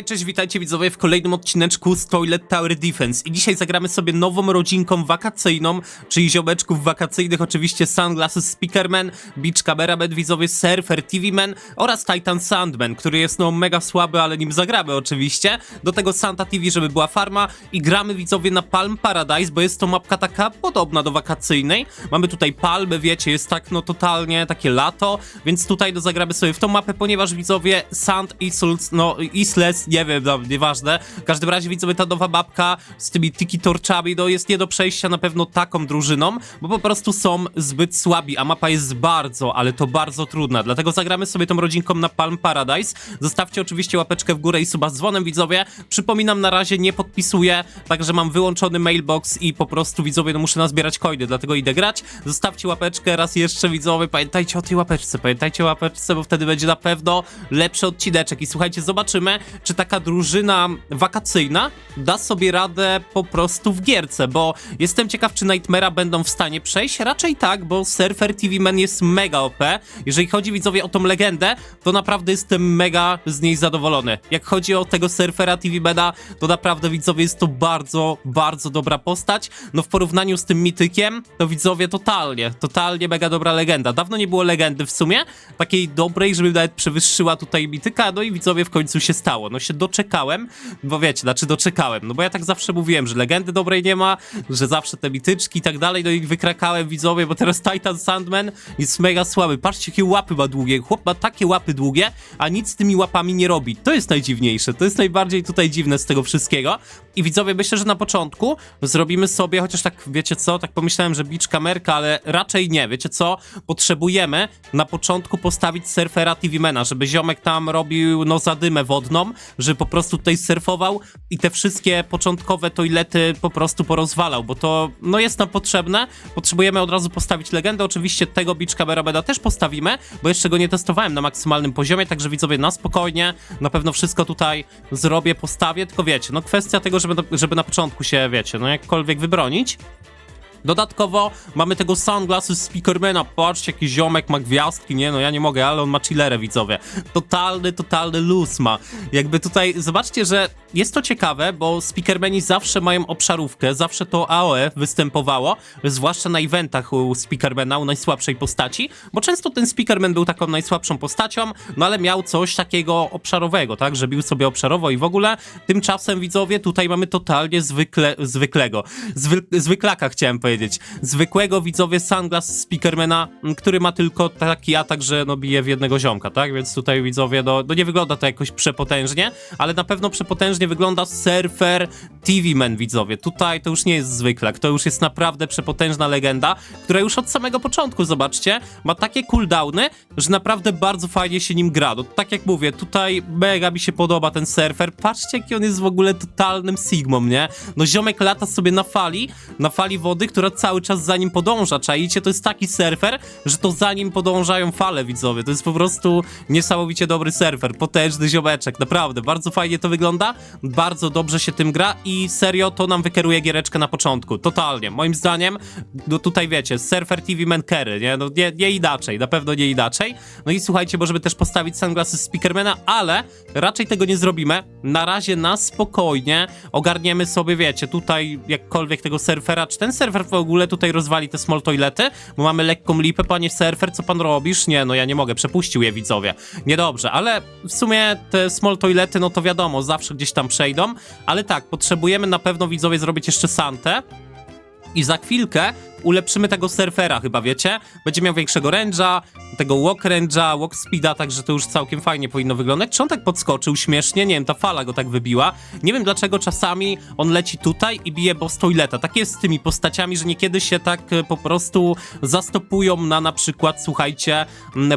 Hej, cześć, witajcie widzowie w kolejnym odcineczku z Toilet Tower Defense i dzisiaj zagramy sobie nową rodzinką wakacyjną, czyli ziomeczków wakacyjnych, oczywiście Sunglasses Speakerman, Beach Camera Man, widzowie Surfer TV Man oraz Titan Sandman, który jest no mega słaby, ale nim zagramy oczywiście. Do tego Santa TV, żeby była farma i gramy widzowie na Palm Paradise, bo jest to mapka taka podobna do wakacyjnej. Mamy tutaj palmy, wiecie, jest tak no totalnie takie lato, więc tutaj no zagramy sobie w tą mapę, ponieważ widzowie Sand Isles, no Isles, nie wiem, no, nieważne. W każdym razie widzowie ta nowa mapka z tymi tiki torczami, no jest nie do przejścia na pewno taką drużyną, bo po prostu są zbyt słabi, a mapa jest bardzo, ale to bardzo trudna. Dlatego zagramy sobie tą rodzinką na Palm Paradise. Zostawcie oczywiście łapeczkę w górę i suba z dzwonem, widzowie. Przypominam, na razie nie podpisuję, także mam wyłączony mailbox i po prostu widzowie, no muszę nazbierać coiny, dlatego idę grać. Zostawcie łapeczkę raz jeszcze, widzowie. Pamiętajcie o tej łapeczce, pamiętajcie o łapeczce, bo wtedy będzie na pewno lepszy odcineczek. I słuchajcie, zobaczymy, czy taka drużyna wakacyjna da sobie radę po prostu w gierce, bo jestem ciekaw, czy Nightmare'a będą w stanie przejść. Raczej tak, bo Surfer TV Man jest mega OP. Jeżeli chodzi widzowie o tą legendę, to naprawdę jestem mega z niej zadowolony. Jak chodzi o tego Surfera TV Mana, to naprawdę widzowie jest to bardzo, bardzo dobra postać. No w porównaniu z tym mitykiem, to widzowie totalnie, totalnie mega dobra legenda. Dawno nie było legendy w sumie, takiej dobrej, żeby nawet przewyższyła tutaj mityka, no i widzowie w końcu się stało. No się doczekałem, bo wiecie, znaczy doczekałem, no bo ja tak zawsze mówiłem, że legendy dobrej nie ma, że zawsze te mityczki i tak dalej, no i wykrakałem widzowie, bo teraz Titan Sandman jest mega słaby. Patrzcie, jakie łapy ma długie. Chłop ma takie łapy długie, a nic z tymi łapami nie robi. To jest najdziwniejsze, to jest najbardziej tutaj dziwne z tego wszystkiego. I widzowie, myślę, że na początku zrobimy sobie, chociaż tak, wiecie co, tak pomyślałem, że beach kamerka, ale raczej nie, wiecie co, potrzebujemy na początku postawić surfera TV-mena, żeby ziomek tam robił, no, zadymę wodną, żeby po prostu tutaj surfował i te wszystkie początkowe toilety po prostu porozwalał, bo to, no, jest nam potrzebne. Potrzebujemy od razu postawić legendę, oczywiście tego beach kamerabeda też postawimy, bo jeszcze go nie testowałem na maksymalnym poziomie, także widzowie, na spokojnie, na pewno wszystko tutaj zrobię, postawię, tylko wiecie, no kwestia tego, żeby, żeby na początku się, wiecie, no jakkolwiek wybronić. Dodatkowo mamy tego Sunglasses Speakermana. Patrzcie, jaki ziomek ma gwiazdki. Nie, no ja nie mogę, ale on ma chillerę, widzowie. Totalny, totalny luz ma. Jakby tutaj, zobaczcie, że jest to ciekawe, bo Speakermani zawsze mają obszarówkę, zawsze to AOE występowało, zwłaszcza na eventach u Speakermana, u najsłabszej postaci, bo często ten Speakerman był taką najsłabszą postacią, no ale miał coś takiego obszarowego, tak, że bił sobie obszarowo i w ogóle. Tymczasem, widzowie, tutaj mamy totalnie zwykle, zwykłego, zwy, zwyklaka chciałem powiedzieć, zwykłego widzowie Sunglass Speakermana, który ma tylko taki atak, że no bije w jednego ziomka, tak, więc tutaj widzowie, no, no nie wygląda to jakoś przepotężnie, ale na pewno przepotężnie wygląda Surfer TV Man, widzowie. Tutaj to już nie jest zwyklak, to już jest naprawdę przepotężna legenda, która już od samego początku, zobaczcie, ma takie cooldowny, że naprawdę bardzo fajnie się nim gra. No, tak jak mówię, tutaj mega mi się podoba ten surfer. Patrzcie, jaki on jest w ogóle totalnym sigmą, nie? No ziomek lata sobie na fali, na fali wody, która cały czas za nim podąża. Czaicie? To jest taki surfer, że to za nim podążają fale, widzowie. To jest po prostu niesamowicie dobry surfer, potężny ziomeczek, naprawdę. Bardzo fajnie to wygląda, bardzo dobrze się tym gra i serio to nam wykeruje giereczkę na początku. Totalnie. Moim zdaniem, no tutaj wiecie, surfer TV Man Carry, nie? No nie, nie inaczej, na pewno nie inaczej. No i słuchajcie, możemy też postawić sunglassy Speakermana, ale raczej tego nie zrobimy. Na razie na spokojnie ogarniemy sobie, wiecie, tutaj jakkolwiek tego surfera, czy ten surfer w ogóle tutaj rozwali te small toilety, bo mamy lekką lipę, panie surfer, co pan robisz? Nie, no ja nie mogę, przepuścił je widzowie. Niedobrze, ale w sumie te small toilety, no to wiadomo, zawsze gdzieś tam przejdą, ale tak, potrzebujemy na pewno widzowie zrobić jeszcze santę, i za chwilkę ulepszymy tego surfera chyba, wiecie? Będzie miał większego range'a, tego walk range'a, walk speeda, także to już całkiem fajnie powinno wyglądać. Czy on tak podskoczył śmiesznie? Nie wiem, ta fala go tak wybiła. Nie wiem dlaczego czasami on leci tutaj i bije boss toileta. Tak jest z tymi postaciami, że niekiedy się tak e, po prostu zastopują na na przykład, słuchajcie,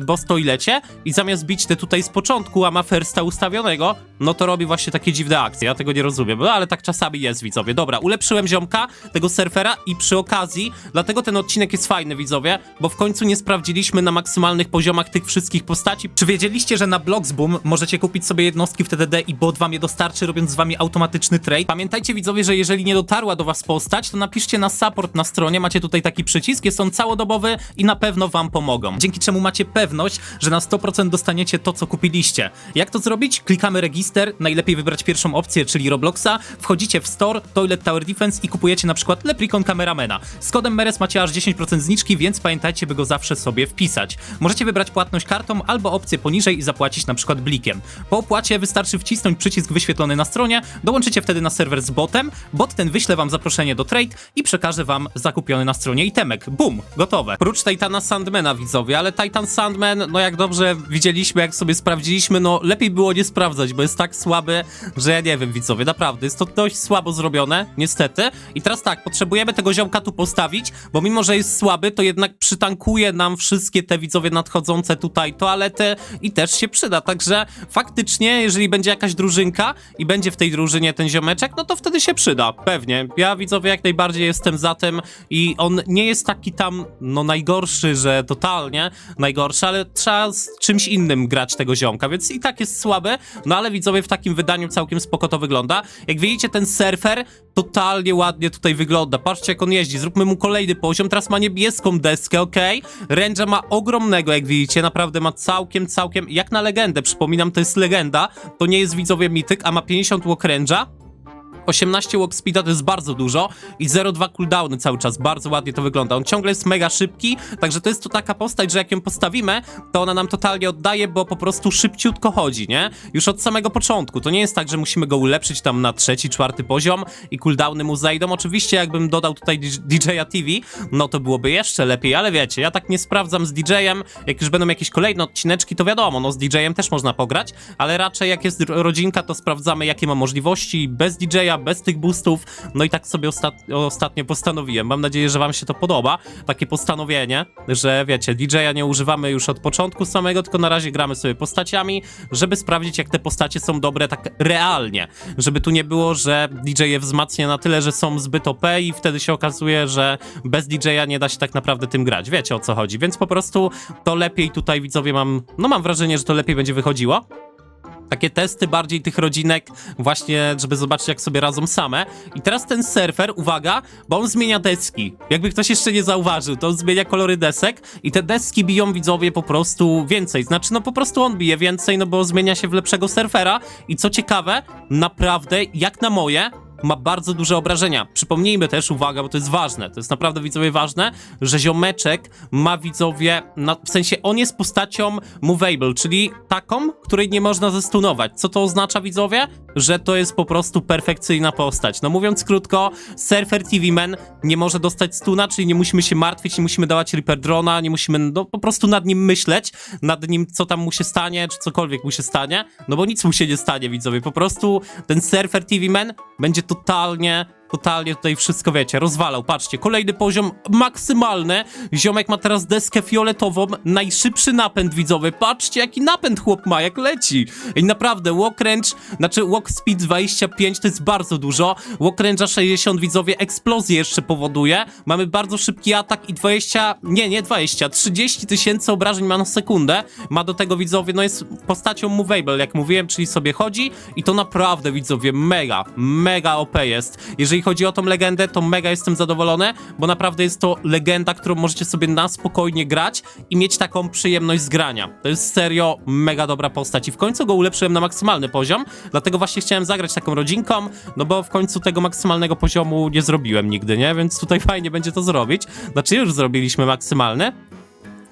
boss toilecie i zamiast bić te tutaj z początku, a ma firsta ustawionego, no to robi właśnie takie dziwne akcje. Ja tego nie rozumiem, no ale tak czasami jest, widzowie. Dobra, ulepszyłem ziomka, tego surfera i przy okazji dlatego ten odcinek jest fajny, widzowie, bo w końcu nie sprawdziliśmy na maksymalnych poziomach tych wszystkich postaci. Czy wiedzieliście, że na Bloxboom możecie kupić sobie jednostki w TDD i bot wam je dostarczy, robiąc z wami automatyczny trade? Pamiętajcie, widzowie, że jeżeli nie dotarła do was postać, to napiszcie na support na stronie, macie tutaj taki przycisk, jest on całodobowy i na pewno wam pomogą. Dzięki czemu macie pewność, że na 100% dostaniecie to, co kupiliście. Jak to zrobić? Klikamy register, najlepiej wybrać pierwszą opcję, czyli Robloxa, wchodzicie w store, Toilet Tower Defense i kupujecie na przykład Leprikon Cameramana. Z kodem MERES macie aż 10% zniczki, więc pamiętajcie, by go zawsze sobie wpisać. Możecie wybrać płatność kartą albo opcję poniżej i zapłacić na przykład blikiem. Po opłacie wystarczy wcisnąć przycisk wyświetlony na stronie, dołączycie wtedy na serwer z botem, bot ten wyśle wam zaproszenie do trade i przekaże wam zakupiony na stronie itemek. Bum, gotowe. Prócz Titana Sandmana widzowie, ale Titan Sandman, no jak dobrze widzieliśmy, jak sobie sprawdziliśmy, no lepiej było nie sprawdzać, bo jest tak słaby, że ja nie wiem widzowie, naprawdę, jest to dość słabo zrobione, niestety. I teraz tak, potrzebujemy tego ziomka tu postawić, bo mimo, że jest słaby, to jednak przytankuje nam wszystkie te widzowie nadchodzące tutaj toalety i też się przyda, także faktycznie, jeżeli będzie jakaś drużynka i będzie w tej drużynie ten ziomeczek, no to wtedy się przyda, pewnie. Ja widzowie jak najbardziej jestem za tym i on nie jest taki tam, no najgorszy, że totalnie najgorszy, ale trzeba z czymś innym grać tego ziomka, więc i tak jest słaby, no ale widzowie w takim wydaniu całkiem spoko to wygląda. Jak widzicie, ten surfer totalnie ładnie tutaj wygląda. Patrzcie, jak on jeździ. Zróbmy mu kolejny poziom. Teraz ma niebieską deskę, okej? Ręża ma ogromnego, jak widzicie. Naprawdę ma całkiem, całkiem... Jak na legendę. Przypominam, to jest legenda. To nie jest widzowie mityk, a ma 50 walk ręża. 18 walk speeda to jest bardzo dużo i 0,2 cooldowny cały czas, bardzo ładnie to wygląda. On ciągle jest mega szybki, także to jest to taka postać, że jak ją postawimy, to ona nam totalnie oddaje, bo po prostu szybciutko chodzi, nie? Już od samego początku. To nie jest tak, że musimy go ulepszyć tam na trzeci, czwarty poziom i cooldowny mu zejdą. Oczywiście jakbym dodał tutaj DJ-a TV, no to byłoby jeszcze lepiej, ale wiecie, ja tak nie sprawdzam z DJ-em, jak już będą jakieś kolejne odcineczki, to wiadomo, no z DJ-em też można pograć, ale raczej jak jest rodzinka, to sprawdzamy jakie ma możliwości bez DJ-a, bez tych boostów, no i tak sobie ostat ostatnio postanowiłem. Mam nadzieję, że wam się to podoba, takie postanowienie, że wiecie, DJ-a nie używamy już od początku samego, tylko na razie gramy sobie postaciami, żeby sprawdzić jak te postacie są dobre tak realnie, żeby tu nie było, że DJ je wzmacnia na tyle, że są zbyt OP i wtedy się okazuje, że bez DJ-a nie da się tak naprawdę tym grać. Wiecie o co chodzi, więc po prostu to lepiej tutaj widzowie mam, no mam wrażenie, że to lepiej będzie wychodziło takie testy bardziej tych rodzinek, właśnie, żeby zobaczyć, jak sobie radzą same. I teraz ten surfer, uwaga, bo on zmienia deski. Jakby ktoś jeszcze nie zauważył, to on zmienia kolory desek i te deski biją widzowie po prostu więcej. Znaczy, no po prostu on bije więcej, no bo zmienia się w lepszego surfera. I co ciekawe, naprawdę, jak na moje, ma bardzo duże obrażenia. Przypomnijmy też, uwaga, bo to jest ważne, to jest naprawdę widzowie ważne, że ziomeczek ma widzowie, na, w sensie on jest postacią movable, czyli taką, której nie można zestunować. Co to oznacza widzowie? Że to jest po prostu perfekcyjna postać. No mówiąc krótko, Surfer TV Man nie może dostać stuna, czyli nie musimy się martwić, nie musimy dawać Reaper Drona, nie musimy no, po prostu nad nim myśleć, nad nim co tam mu się stanie, czy cokolwiek mu się stanie, no bo nic mu się nie stanie widzowie, po prostu ten Surfer TV Man będzie totalnie totalnie tutaj wszystko, wiecie, rozwalał. Patrzcie, kolejny poziom maksymalny. Ziomek ma teraz deskę fioletową, najszybszy napęd widzowy. Patrzcie, jaki napęd chłop ma, jak leci. I naprawdę, walk range, znaczy walk speed 25 to jest bardzo dużo. Walk range 60 widzowie, eksplozję jeszcze powoduje. Mamy bardzo szybki atak i 20, nie, nie 20, 30 tysięcy obrażeń ma na sekundę. Ma do tego widzowie, no jest postacią movable, jak mówiłem, czyli sobie chodzi i to naprawdę widzowie, mega, mega OP jest. Jeżeli chodzi o tą legendę, to mega jestem zadowolony, bo naprawdę jest to legenda, którą możecie sobie na spokojnie grać i mieć taką przyjemność z grania. To jest serio mega dobra postać i w końcu go ulepszyłem na maksymalny poziom, dlatego właśnie chciałem zagrać taką rodzinką, no bo w końcu tego maksymalnego poziomu nie zrobiłem nigdy, nie? Więc tutaj fajnie będzie to zrobić. Znaczy już zrobiliśmy maksymalny,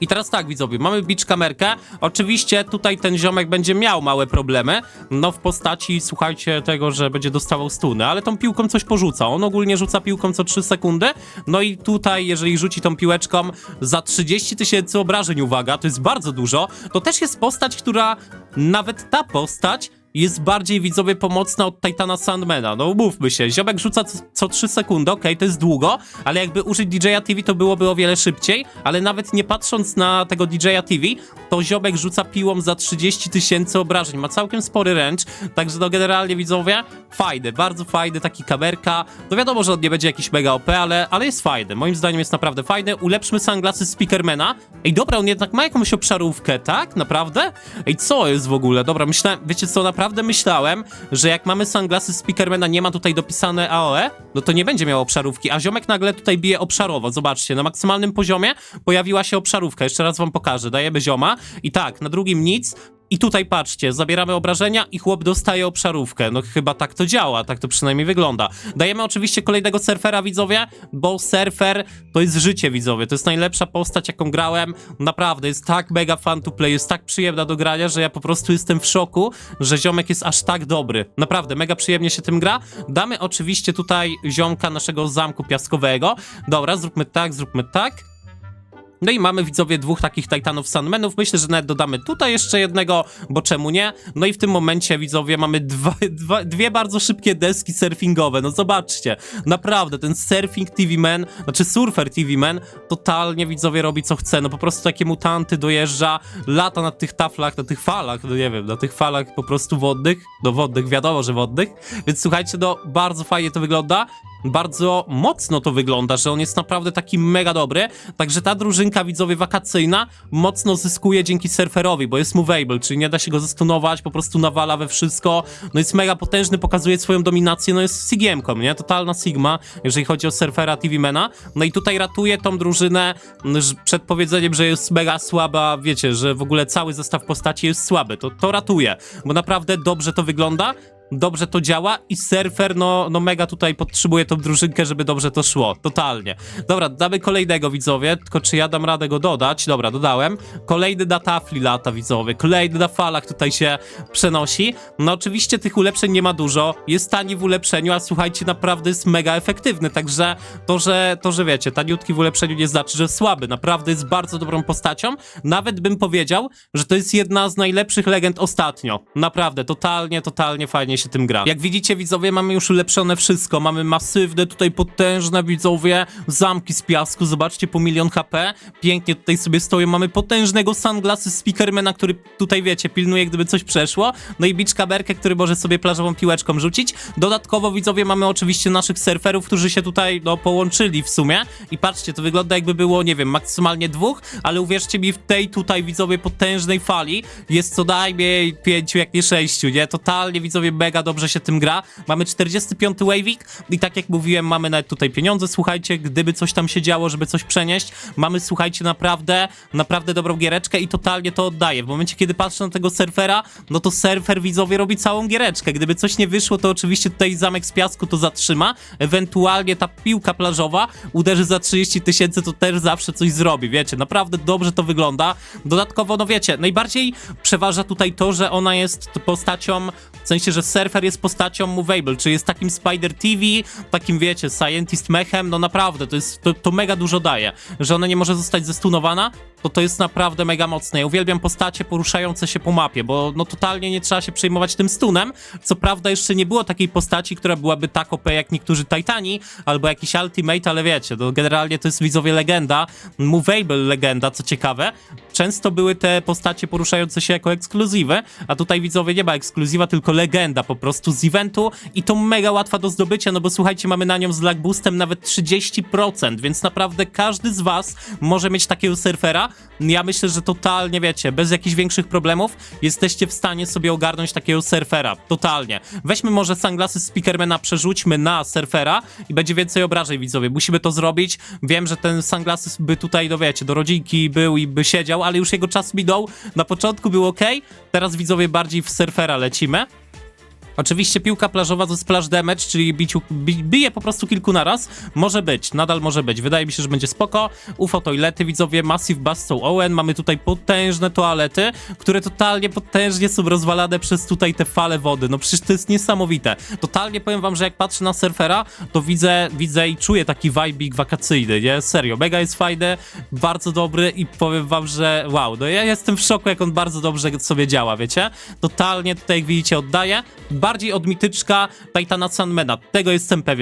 i teraz tak, widzowie, mamy beach kamerkę. Oczywiście tutaj ten ziomek będzie miał małe problemy, no w postaci, słuchajcie, tego, że będzie dostawał stuny, ale tą piłką coś porzuca. On ogólnie rzuca piłką co 3 sekundy, no i tutaj, jeżeli rzuci tą piłeczką za 30 tysięcy obrażeń, uwaga, to jest bardzo dużo, to też jest postać, która, nawet ta postać, jest bardziej widzowie pomocna od Titana Sandmana. No umówmy się, ziomek rzuca co, co 3 sekundy, okej, to jest długo, ale jakby użyć DJ'a TV to byłoby o wiele szybciej, ale nawet nie patrząc na tego DJ'a TV, to ziomek rzuca piłą za 30 tysięcy obrażeń. Ma całkiem spory range, także no generalnie widzowie, fajny, bardzo fajny, taki kamerka. No wiadomo, że on nie będzie jakiś mega OP, ale, ale jest fajny. Moim zdaniem jest naprawdę fajny. Ulepszmy sunglasy Speakermana. Ej, dobra, on jednak ma jakąś obszarówkę, tak? Naprawdę? Ej, co jest w ogóle? Dobra, myślałem, wiecie co, naprawdę myślałem, że jak mamy sunglasy Speakermana, nie ma tutaj dopisane AOE, no to nie będzie miał obszarówki, a ziomek nagle tutaj bije obszarowo. Zobaczcie, na maksymalnym poziomie pojawiła się obszarówka. Jeszcze raz wam pokażę. Dajemy zioma i tak, na drugim nic, i tutaj patrzcie, zabieramy obrażenia i chłop dostaje obszarówkę. No chyba tak to działa, tak to przynajmniej wygląda. Dajemy oczywiście kolejnego surfera, widzowie, bo surfer to jest życie, widzowie. To jest najlepsza postać, jaką grałem. Naprawdę, jest tak mega fun to play, jest tak przyjemna do grania, że ja po prostu jestem w szoku, że ziomek jest aż tak dobry. Naprawdę, mega przyjemnie się tym gra. Damy oczywiście tutaj ziomka naszego zamku piaskowego. Dobra, zróbmy tak, zróbmy tak. No i mamy widzowie dwóch takich Titanów Sandmenów. Myślę, że nawet dodamy tutaj jeszcze jednego, bo czemu nie? No i w tym momencie widzowie mamy dwa, dwa, dwie bardzo szybkie deski surfingowe. No zobaczcie, naprawdę ten Surfing TV Man, znaczy Surfer TV Man, totalnie widzowie robi co chce. No po prostu takie mutanty dojeżdża, lata na tych taflach, na tych falach, no nie wiem, na tych falach po prostu wodnych. No wodnych, wiadomo, że wodnych. Więc słuchajcie, no bardzo fajnie to wygląda bardzo mocno to wygląda, że on jest naprawdę taki mega dobry. Także ta drużynka widzowie wakacyjna mocno zyskuje dzięki surferowi, bo jest movable, czyli nie da się go zastunować, po prostu nawala we wszystko. No jest mega potężny, pokazuje swoją dominację, no jest Sigiem-ką, nie? Totalna Sigma, jeżeli chodzi o surfera TV-mena. No i tutaj ratuje tą drużynę że- przed powiedzeniem, że jest mega słaba, wiecie, że w ogóle cały zestaw postaci jest słaby. To, to ratuje, bo naprawdę dobrze to wygląda dobrze to działa i surfer, no, no mega tutaj podtrzymuje tą drużynkę, żeby dobrze to szło. Totalnie. Dobra, damy kolejnego widzowie, tylko czy ja dam radę go dodać? Dobra, dodałem. Kolejny na tafli lata widzowie, kolejny na falach tutaj się przenosi. No oczywiście tych ulepszeń nie ma dużo, jest tani w ulepszeniu, a słuchajcie, naprawdę jest mega efektywny, także to, że, to, że wiecie, taniutki w ulepszeniu nie znaczy, że słaby. Naprawdę jest bardzo dobrą postacią. Nawet bym powiedział, że to jest jedna z najlepszych legend ostatnio. Naprawdę, totalnie, totalnie fajnie się tym gra. Jak widzicie, widzowie, mamy już ulepszone wszystko. Mamy masywne, tutaj potężne, widzowie, zamki z piasku. Zobaczcie, po milion HP. Pięknie tutaj sobie stoją. Mamy potężnego sunglasy Speakermana, który tutaj, wiecie, pilnuje, gdyby coś przeszło. No i Beach Kaberkę, który może sobie plażową piłeczką rzucić. Dodatkowo, widzowie, mamy oczywiście naszych surferów, którzy się tutaj, no, połączyli w sumie. I patrzcie, to wygląda jakby było, nie wiem, maksymalnie dwóch, ale uwierzcie mi, w tej tutaj, widzowie, potężnej fali jest co najmniej pięciu, jak nie sześciu, nie? Totalnie, widzowie, mega dobrze się tym gra. Mamy 45 Wavik i tak jak mówiłem, mamy nawet tutaj pieniądze, słuchajcie, gdyby coś tam się działo, żeby coś przenieść. Mamy, słuchajcie, naprawdę, naprawdę dobrą giereczkę i totalnie to oddaję. W momencie, kiedy patrzę na tego surfera, no to surfer, widzowie, robi całą giereczkę. Gdyby coś nie wyszło, to oczywiście tutaj zamek z piasku to zatrzyma. Ewentualnie ta piłka plażowa uderzy za 30 tysięcy, to też zawsze coś zrobi, wiecie, naprawdę dobrze to wygląda. Dodatkowo, no wiecie, najbardziej przeważa tutaj to, że ona jest postacią, w sensie, że surfer jest postacią movable, czy jest takim Spider TV, takim wiecie, scientist mechem, no naprawdę, to jest, to, to mega dużo daje, że ona nie może zostać zestunowana, to to jest naprawdę mega mocne. Ja uwielbiam postacie poruszające się po mapie, bo no totalnie nie trzeba się przejmować tym stunem. Co prawda jeszcze nie było takiej postaci, która byłaby tak OP jak niektórzy Titani, albo jakiś Ultimate, ale wiecie, to generalnie to jest widzowie legenda, movable legenda, co ciekawe. Często były te postacie poruszające się jako ekskluzywy, a tutaj widzowie nie ma ekskluzywa, tylko legenda po prostu z eventu i to mega łatwa do zdobycia, no bo słuchajcie, mamy na nią z lag boostem nawet 30%, więc naprawdę każdy z was może mieć takiego surfera. Ja myślę, że totalnie wiecie, bez jakichś większych problemów jesteście w stanie sobie ogarnąć takiego surfera. Totalnie. Weźmy może sunglasy Speakermana, przerzućmy na surfera i będzie więcej obrażeń widzowie. Musimy to zrobić. Wiem, że ten sunglasses by tutaj, no wiecie, do rodzinki był i by siedział, ale już jego czas minął. Na początku był ok, teraz widzowie bardziej w surfera lecimy. Oczywiście piłka plażowa ze splash damage, czyli biciu, bi, bije po prostu kilku naraz. Może być, nadal może być. Wydaje mi się, że będzie spoko. UFO toilety, widzowie, Massive Bustą Owen. Mamy tutaj potężne toalety, które totalnie potężnie są rozwalane przez tutaj te fale wody. No przecież to jest niesamowite. Totalnie powiem wam, że jak patrzę na surfera, to widzę, widzę i czuję taki vibe wakacyjny, nie? Serio, mega jest fajny, bardzo dobry i powiem wam, że wow, no ja jestem w szoku, jak on bardzo dobrze sobie działa, wiecie? Totalnie tutaj, jak widzicie, oddaje. Bardziej od mityczka Titana Sandmana, tego jestem pewien.